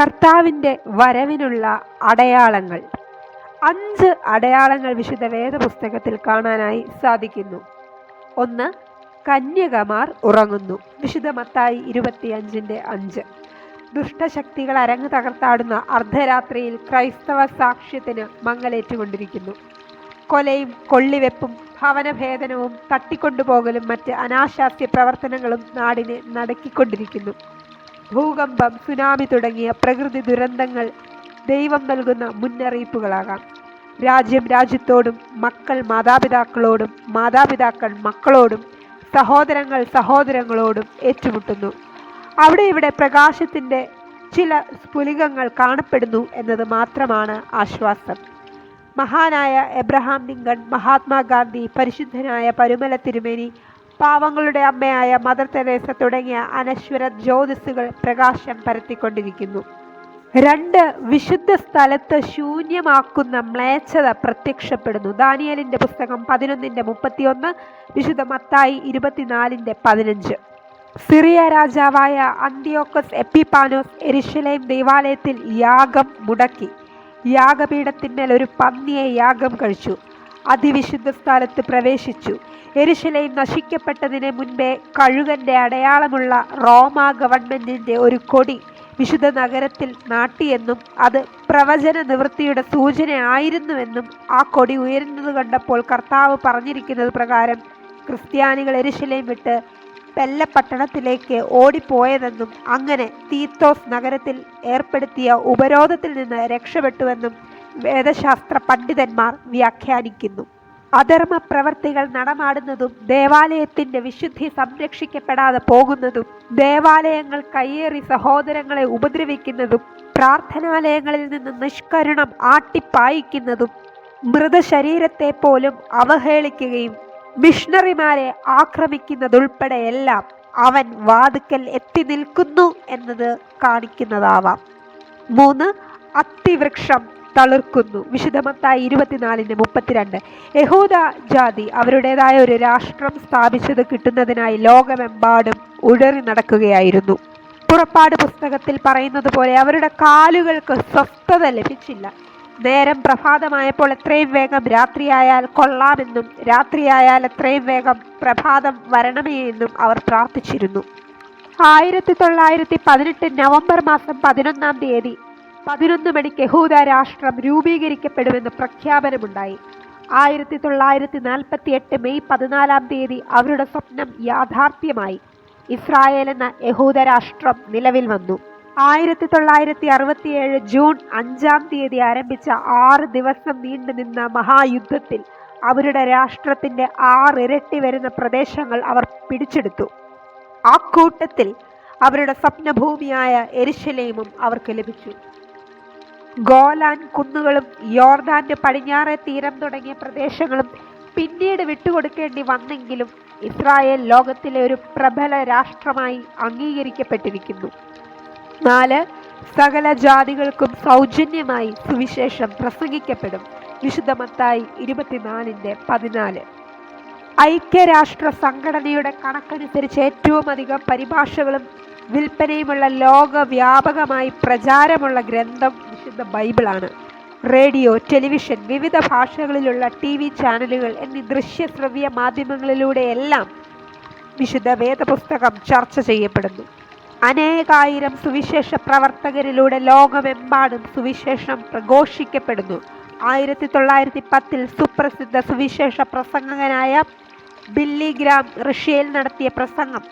കർത്താവിന്റെ വരവിനുള്ള അടയാളങ്ങൾ. അഞ്ച് അടയാളങ്ങൾ വിശുദ്ധ വേദപുസ്തകത്തിൽ കാണാനായി സാധിക്കുന്നു. ഒന്ന് കന്യകമാർ ഉറങ്ങുന്നു. വിശുദ്ധ മത്തായി ഇരുപത്തിയഞ്ചിന്റെ അഞ്ച്. ദുഷ്ടശക്തികൾ അരങ്ങ് തകർത്താടുന്ന അർദ്ധരാത്രിയിൽ ക്രൈസ്തവ സാക്ഷ്യത്തിന് മങ്ങലേറ്റുകൊണ്ടിരിക്കുന്നു. കൊലയും കൊള്ളിവെപ്പും ഭവനഭേദനവും തട്ടിക്കൊണ്ടുപോകലും മറ്റ് അനാശാസ്യ പ്രവർത്തനങ്ങളും നാടിനെ നടക്കിക്കൊണ്ടിരിക്കുന്നു. ഭൂകമ്പം സുനാമി തുടങ്ങിയ പ്രകൃതി ദുരന്തങ്ങൾ ദൈവം നൽകുന്ന മുന്നറിയിപ്പുകളാകാം. രാജ്യം രാജ്യത്തോടും മക്കൾ മാതാപിതാക്കളോടും മാതാപിതാക്കൾ മക്കളോടും സഹോദരങ്ങൾ സഹോദരങ്ങളോടും ഏറ്റുമുട്ടുന്നു. അവിടെ ഇവിടെ പ്രകാശത്തിന്റെ ചില സ്ഫുലിംഗങ്ങൾ കാണപ്പെടുന്നു എന്നത് മാത്രമാണ് ആശ്വാസം. മഹാനായ എബ്രഹാം ലിങ്കൺ മഹാത്മാഗാന്ധി പരിശുദ്ധനായ പരുമല തിരുമേനി പാവങ്ങളുടെ അമ്മയായ മദർ തെരേസ തുടങ്ങിയ അനശ്വര ജ്യോതിസുകൾ പ്രകാശം പരത്തിക്കൊണ്ടിരിക്കുന്നു. രണ്ട് വിശുദ്ധ സ്ഥലത്ത് ശൂന്യമാക്കുന്ന മ്ലേച്ഛത പ്രത്യക്ഷപ്പെടുന്നു. ദാനിയലിന്റെ പുസ്തകം പതിനൊന്നിന്റെ മുപ്പത്തിയൊന്ന് വിശുദ്ധ മത്തായി ഇരുപത്തിനാലിന്റെ പതിനഞ്ച്. സിറിയ രാജാവായ അന്തിയോക്കസ് എപ്പിപ്പാനോസ് എരിശിലേം ദേവാലയത്തിൽ യാഗം മുടക്കി. യാഗപീഠത്തിന്മേൽ ഒരു പന്നിയെ യാഗം കഴിച്ചു. അതിവിശുദ്ധ സ്ഥലത്ത് പ്രവേശിച്ചു. എരിശിലയും നശിക്കപ്പെട്ടതിന് മുൻപേ കഴുകന്റെ അടയാളമുള്ള റോമ ഗവൺമെന്റിന്റെ ഒരു കൊടി വിശുദ്ധ നഗരത്തിൽ നാട്ടിയെന്നും അത് പ്രവചന നിവൃത്തിയുടെ സൂചനയായിരുന്നുവെന്നും ആ കൊടി ഉയരുന്നത് കണ്ടപ്പോൾ കർത്താവ് പറഞ്ഞിരിക്കുന്നത് പ്രകാരം ക്രിസ്ത്യാനികൾ എരിശിലയും വിട്ട് പെല്ലപ്പട്ടണത്തിലേക്ക് ഓടിപ്പോയതെന്നും അങ്ങനെ തീത്തോസ് നഗരത്തിൽ ഏർപ്പെടുത്തിയ ഉപരോധത്തിൽ നിന്ന് രക്ഷപ്പെട്ടുവെന്നും വേദശാസ്ത്ര പണ്ഡിതന്മാർ വ്യാഖ്യാനിക്കുന്നു. അധർമ്മ പ്രവർത്തികൾ നടമാടുന്നതും ദേവാലയത്തിന്റെ വിശുദ്ധി സംരക്ഷിക്കപ്പെടാതെ പോകുന്നതും ദേവാലയങ്ങൾ കയ്യേറി സഹോദരങ്ങളെ ഉപദ്രവിക്കുന്നതും പ്രാർത്ഥനാലയങ്ങളിൽ നിന്ന് നിഷ്കരണം ആട്ടിപ്പായിക്കുന്നതും മൃതശരീരത്തെ പോലും അവഹേളിക്കുകയും മിഷണറിമാരെ ആക്രമിക്കുന്നതുൾപ്പെടെയെല്ലാം അവൻ വാതുക്കൽ എത്തി നിൽക്കുന്നു എന്നത് കാണിക്കുന്നതാവാം. മൂന്ന് അത്തിവൃക്ഷം തളിർക്കുന്നു. വിശുദ്ധമത്തായി ഇരുപത്തിനാലിന് മുപ്പത്തിരണ്ട്. യഹൂദ ജാതി അവരുടേതായ ഒരു രാഷ്ട്രം സ്ഥാപിച്ചത് കിട്ടുന്നതിനായി ലോകമെമ്പാടും ഉഴറി നടക്കുകയായിരുന്നു. പുറപ്പാട് പുസ്തകത്തിൽ പറയുന്നത് പോലെ അവരുടെ കാലുകൾക്ക് സ്വസ്ഥത ലഭിച്ചില്ല. നേരം പ്രഭാതമായപ്പോൾ എത്രയും വേഗം രാത്രിയായാൽ കൊള്ളാമെന്നും രാത്രിയായാൽ എത്രയും വേഗം പ്രഭാതം വരണമേ എന്നും അവർ പ്രാർത്ഥിച്ചിരുന്നു. ആയിരത്തി തൊള്ളായിരത്തി പതിനെട്ട് നവംബർ മാസം പതിനൊന്നാം തീയതി പതിനൊന്ന് മണിക്ക് യഹൂദ രാഷ്ട്രം രൂപീകരിക്കപ്പെടുമെന്ന് പ്രഖ്യാപനമുണ്ടായി. ആയിരത്തി തൊള്ളായിരത്തി നാൽപ്പത്തി എട്ട് മെയ് പതിനാലാം തീയതി അവരുടെ സ്വപ്നം യാഥാർത്ഥ്യമായി. ഇസ്രായേൽ എന്ന യഹൂദ രാഷ്ട്രം നിലവിൽ വന്നു. ആയിരത്തി തൊള്ളായിരത്തി അറുപത്തിയേഴ് ജൂൺ അഞ്ചാം തീയതി ആരംഭിച്ച ആറ് ദിവസം നീണ്ടുനിന്ന മഹായുദ്ധത്തിൽ അവരുടെ രാഷ്ട്രത്തിന്റെ ആറിരട്ടി വരുന്ന പ്രദേശങ്ങൾ അവർ പിടിച്ചെടുത്തു. ആ കൂട്ടത്തിൽ അവരുടെ സ്വപ്നഭൂമിയായ എരിശലേമും അവർക്ക് ലഭിച്ചു. ഗോലാൻ കുന്നുകളും യോർദാന്റെ പടിഞ്ഞാറെ തീരം തുടങ്ങിയ പ്രദേശങ്ങളും പിന്നീട് വിട്ടുകൊടുക്കേണ്ടി വന്നെങ്കിലും ഇസ്രായേൽ ലോകത്തിലെ ഒരു പ്രബല രാഷ്ട്രമായി അംഗീകരിക്കപ്പെട്ടിരിക്കുന്നു. നാല് സകല ജാതികൾക്കും സൗജന്യമായി സുവിശേഷം പ്രസംഗിക്കപ്പെടും. വിശുദ്ധമത്തായി ഇരുപത്തിനാലിന്റെ പതിനാല്. ഐക്യരാഷ്ട്ര സംഘടനയുടെ കണക്കനുസരിച്ച് ഏറ്റവും അധികം പരിഭാഷകളും വിൽപ്പനയുമുള്ള ലോകവ്യാപകമായി പ്രചാരമുള്ള ഗ്രന്ഥം വിശുദ്ധ ബൈബിളാണ്. റേഡിയോ ടെലിവിഷൻ വിവിധ ഭാഷകളിലുള്ള ടി വി ചാനലുകൾ എന്നീ ദൃശ്യശ്രവ്യ മാധ്യമങ്ങളിലൂടെയെല്ലാം വിശുദ്ധ വേദപുസ്തകം ചർച്ച ചെയ്യപ്പെടുന്നു. അനേകായിരം സുവിശേഷ പ്രവർത്തകരിലൂടെ ലോകമെമ്പാടും സുവിശേഷം പ്രഘോഷിക്കപ്പെടുന്നു. ആയിരത്തി തൊള്ളായിരത്തി പത്തിൽ സുപ്രസിദ്ധ സുവിശേഷ പ്രസംഗകനായ ബില്ലി ഗ്രാം റഷ്യയിൽ നടത്തിയ പ്രസംഗം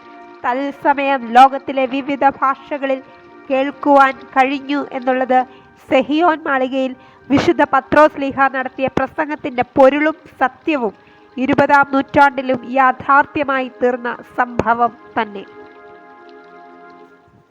തത്സമയം ലോകത്തിലെ വിവിധ ഭാഷകളിൽ കേൾക്കുവാൻ കഴിഞ്ഞു എന്നുള്ളത് സെഹിയോൻ മാളികയിൽ വിശുദ്ധ പത്രോസ് ലീഹ നടത്തിയ പ്രസംഗത്തിന്റെ പൊരുളും സത്യവും ഇരുപതാം നൂറ്റാണ്ടിലും യാഥാർത്ഥ്യമായി തീർന്ന സംഭവം തന്നെ.